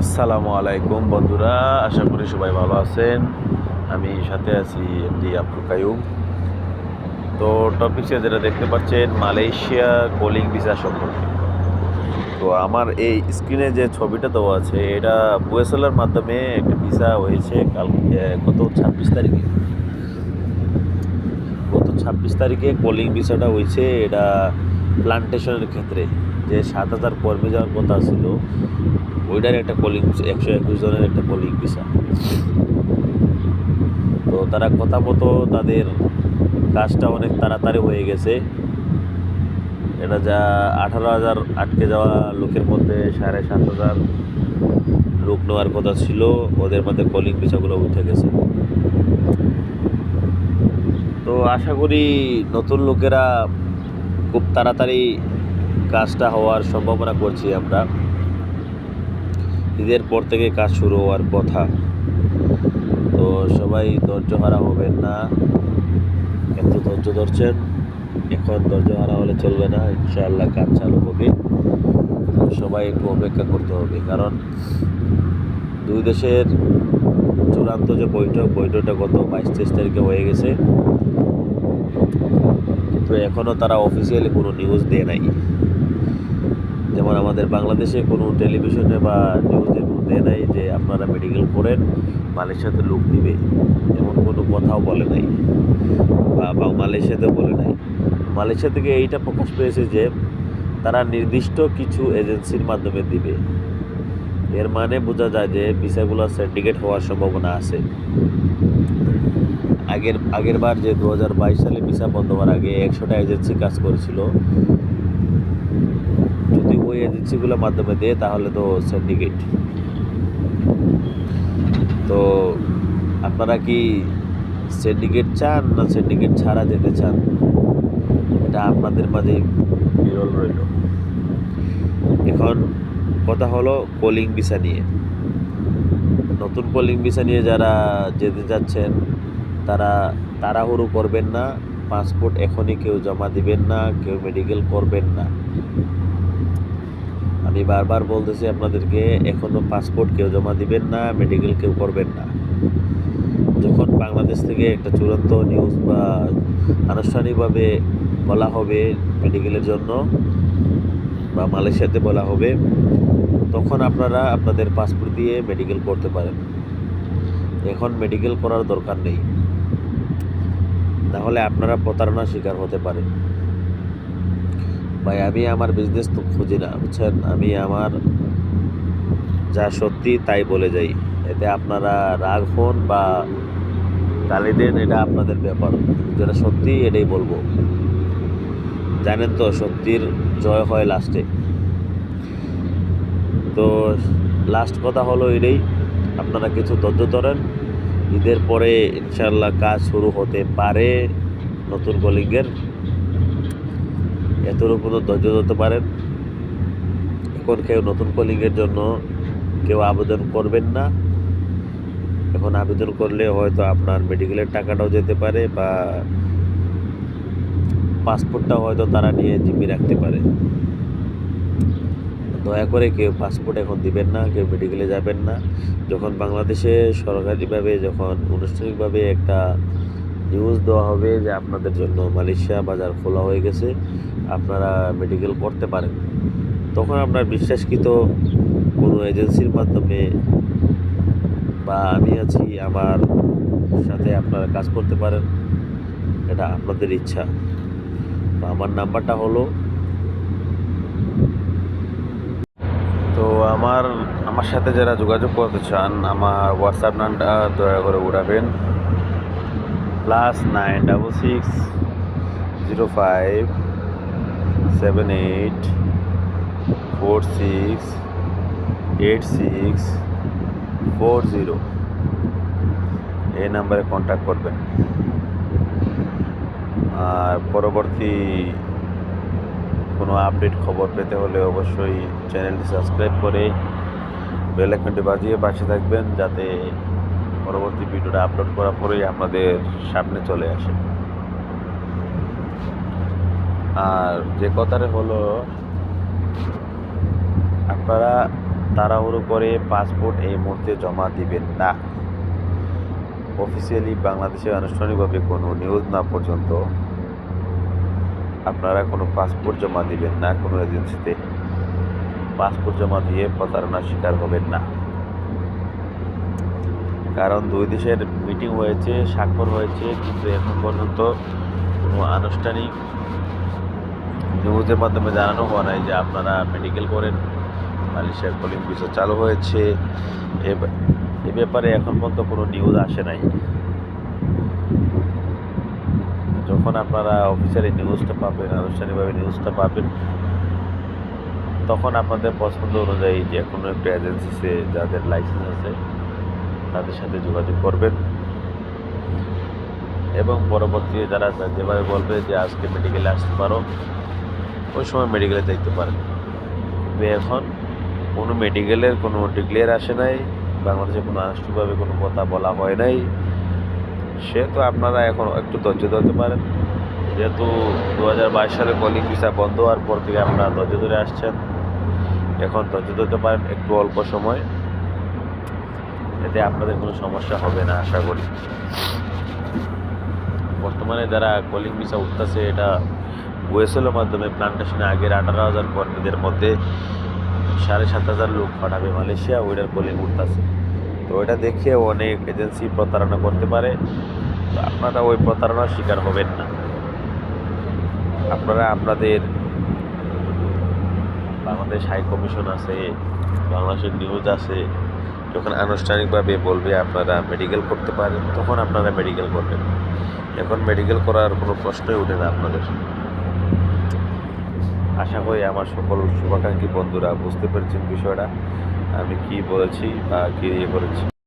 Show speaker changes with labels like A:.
A: আসসালামু আলাইকুম, বন্ধুরা। আশা করি সবাই ভালো আছেন। আমি সাথে আছি এমডি আব্দুল কায়ুম তো টপিক্সে যেটা দেখতে পাচ্ছেন, মালয়েশিয়া কোলিং ভিসা সম্পর্কে। তো আমার এই স্ক্রিনে যে ছবিটা দেওয়া আছে, এটা বুয়েসেলের মাধ্যমে একটা ভিসা হয়েছে কাল গত ছাব্বিশ তারিখে। গত ছাব্বিশ তারিখে কোলিং ভিসাটা হয়েছে, এটা প্লান্টেশনের ক্ষেত্রে যে সাত হাজার কর্মী যাওয়ার কথা ছিল, ওইটার একটা কলিং একশো একুশ জনের একটা কলিং ভিসা তো তারা কথা মতো তাদের কাজটা অনেক তাড়াতাড়ি হয়ে গেছে। এটা যা আঠারো হাজার আটকে যাওয়া লোকের মধ্যে সাড়ে সাত হাজার লোক নেওয়ার কথা ছিল, ওদের মধ্যে কলিং ভিসাগুলো উঠে গেছে। তো আশা করি নতুন লোকেরা খুব তাড়াতাড়ি কাজটা হওয়ার সম্ভাবনা করছি আমরা। ঈদের পর থেকে কাজ শুরু হওয়ার কথা। তো সবাই ধৈর্য হারা হবেন না। এত ধৈর্য ধরছেন। এখন ধৈর্য হারা হলে চলবে না। ইনশাআল্লাহ কাজ চালু হবে। সবাই একটু অপেক্ষা করতে হবে। কারণ দুই দেশের চূড়ান্ত যে বৈঠক, বৈঠকটা গত বাইশ তেইশ তারিখে হয়ে গেছে। কিন্তু এখনও তারা অফিসিয়ালি কোনো নিউজ দেয় নাই। যেমন আমাদের বাংলাদেশে কোনো টেলিভিশনে বা নিউজে কোনো দেয় নাই যে আপনারা মেডিকেল করেন মালয়েশিয়াতে লোক দিবে এমন কোনো কথাও বলে নাই। বা মালয়েশিয়াতেও বলে নাই। মালয়েশিয়া থেকে এইটা প্রকাশ পেয়েছে যে তারা নির্দিষ্ট কিছু এজেন্সির মাধ্যমে দিবে। এর মানে বোঝা যায় যে ভিসাগুলো সিন্ডিকেট হওয়ার সম্ভাবনা আছে। আগের আগের বার যে দু হাজার বাইশ সালে ভিসা বন্ধ হওয়ার আগে একশোটা এজেন্সি কাজ করেছিল। যদি ওই এজেন্সিগুলোর মাধ্যমে দেয়, তাহলে তো সিন্ডিকেট তো আপনারা কি সিন্ডিকেট চান না সিন্ডিকেট ছাড়া যেতে চান? এটা আপনাদের মাঝে বিরল রইল। এখন কথা হলো কলিং ভিসা নিয়ে। নতুন কলিং ভিসা নিয়ে যারা যেতে যাচ্ছেন তারা তাড়াহুড়ো করবেন না, পাসপোর্ট এখনই কেউ জমা দিবেন না, কেউ মেডিকেল করবেন না। আমি বারবার বলতেছি আপনাদেরকে এখনও পাসপোর্ট কেউ জমা দিবেন না, মেডিকেল কেউ করবেন না। যখন বাংলাদেশ থেকে একটা চূড়ান্ত নিউজ বা আনুষ্ঠানিকভাবে বলা হবে মেডিকেলের জন্য বা মালয়েশিয়াতে বলা হবে, তখন আপনারা আপনাদের পাসপোর্ট দিয়ে মেডিকেল করতে পারেন। এখন মেডিকেল করার দরকার নেই। তাহলে আপনারা প্রতারণার শিকার হতে পারেন। ভাই, আমি আমার বিজনেস তো খুঁজি না, বুঝছেন? আমি আমার যা সত্যি তাই বলে যাই। এতে আপনারা রাগ হন বা গালি দেন, এটা আপনাদের ব্যাপার। যেটা সত্যি, এটাই বলব। জানেন তো, সত্যির জয় হয় লাস্টে তো লাস্ট কথা হলো এটাই। আপনারা কিছু ধৈর্য ধরেন ঈদের পরে ইনশাল্লাহ কাজ শুরু হতে পারে নতুন কলিঙ্গের এতটুকু তো ধৈর্য ধরতে পারেন। এখন কেউ নতুন কলিংয়ের জন্য কেউ আবেদন করবেন না। এখন আবেদন করলে হয়তো আপনার মেডিকেলের টাকাটাও যেতে পারে বা পাসপোর্টটা হয়তো তারা নিয়ে জিম্মি রাখতে পারে। দয়া করে কেউ পাসপোর্ট এখন দিবেন না, কেউ মেডিকেলে যাবেন না। যখন বাংলাদেশে সরকারিভাবে, যখন আনুষ্ঠানিকভাবে একটা নিউজ দেওয়া হবে যে আপনাদের জন্য মালয়েশিয়া বাজার খোলা হয়ে গেছে, আপনারা মেডিকেল করতে পারেন। তখন আপনার বিশ্বাসকৃত কোনো এজেন্সির মাধ্যমে বা আমি আছি, আমার সাথে আপনারা কাজ করতে পারেন। এটা আপনাদের ইচ্ছা। আমার নাম্বারটা হলো তো আমার আমার সাথে যারা যোগাযোগ করতে চান, আমার হোয়াটসঅ্যাপ নাম্বারটা দয়া করে উড়াবেন। Plus nine double six zero five seven eight four six eight six four zero এই নাম্বারে কন্ট্যাক্ট করবেন। আর পরবর্তী কোনো আপডেট খবর পেতে হলে অবশ্যই চ্যানেলটি সাবস্ক্রাইব করে বেল আইকনটি বাজিয়ে পাশে থাকবেন যাতে পরবর্তী ভিডিওটা আপলোড করার পরেই আপনাদের সামনে চলে আসে। আর যে কথাটা হলো, আপনারা তাড়াহুড়ো করে পাসপোর্ট এই মুহূর্তে জমা দিবেন না। অফিসিয়ালি বাংলাদেশে আনুষ্ঠানিকভাবে কোনো নিউজ না পর্যন্ত আপনারা কোনো পাসপোর্ট জমা দিবেন না কোনো এজেন্সিতে পাসপোর্ট জমা দিয়ে প্রতারণার শিকার হবেন না। কারণ দুই দেশের মিটিং হয়েছে, স্বাক্ষর হয়েছে, কিন্তু এখন পর্যন্ত কোনো আনুষ্ঠানিক নিউজের মাধ্যমে জানানো হওয়া নাই যে আপনারা মেডিকেল করেন। মালয়েশিয়ার কলিং ভিসা চালু হয়েছে। এ ব্যাপারে এখন পর্যন্ত কোনো নিউজ আসে নাই। যখন আপনারা অফিসিয়ালি নিউজটা পাবেন, আনুষ্ঠানিকভাবে নিউজটা পাবেন তখন আপনাদের পছন্দ অনুযায়ী যে কোনো একটা এজেন্সিতে যাদের লাইসেন্স আছে, তাদের সাথে যোগাযোগ করবেন। এবং পরবর্তীতে যারা যেভাবে বলবে যে আজকে মেডিকেলে আসতে পারো, ওই সময় মেডিকেলে দেখতে পারেন। কিন্তু এখন কোনো মেডিকেলের কোনো ডিক্লেয়ার আসে নাই, বাংলাদেশে কোনো আনুষ্ঠানিকভাবে কোনো কথা বলা হয় নাই। সেহেতু আপনারা এখন একটু ধৈর্য ধরতে পারেন। যেহেতু দু হাজার বাইশ সালে কলিং ভিসা বন্ধ হওয়ার পর থেকে আপনারা ধৈর্য ধরে আসছেন। এখন ধৈর্য ধরতে পারেন একটু অল্প সময়। এতে আপনাদের কোনো সমস্যা হবে না, আশা করি। বর্তমানে যারা কলিং ভিসা উঠতেছে, এটা ওয়েসেলের মাধ্যমে প্লান্টেশনে আগের আঠারো হাজার কর্মীদের মধ্যে সাড়ে সাত হাজার লোক পাঠাবে মালয়েশিয়া, ওইটার কলিং উঠতেছে। তো ওইটা দেখে অনেক এজেন্সি প্রতারণা করতে পারে। তো আপনারা ওই প্রতারণার শিকার হবেন না। আপনারা আপনাদের বাংলাদেশ হাই কমিশন আছে, বাংলাদেশের নিউজ আছে। যখন আনুষ্ঠানিকভাবে বলবে আপনারা মেডিকেল করতে পারেন, তখন আপনারা মেডিকেল করবেন। এখন মেডিকেল করার কোনো প্রশ্নই ওঠে না আপনাদের। আশা করি আমার সকল শুভাকাঙ্ক্ষী বন্ধুরা বুঝতে পেরেছেন বিষয়টা। আমি কি বলেছি বা কী ইয়ে করেছি।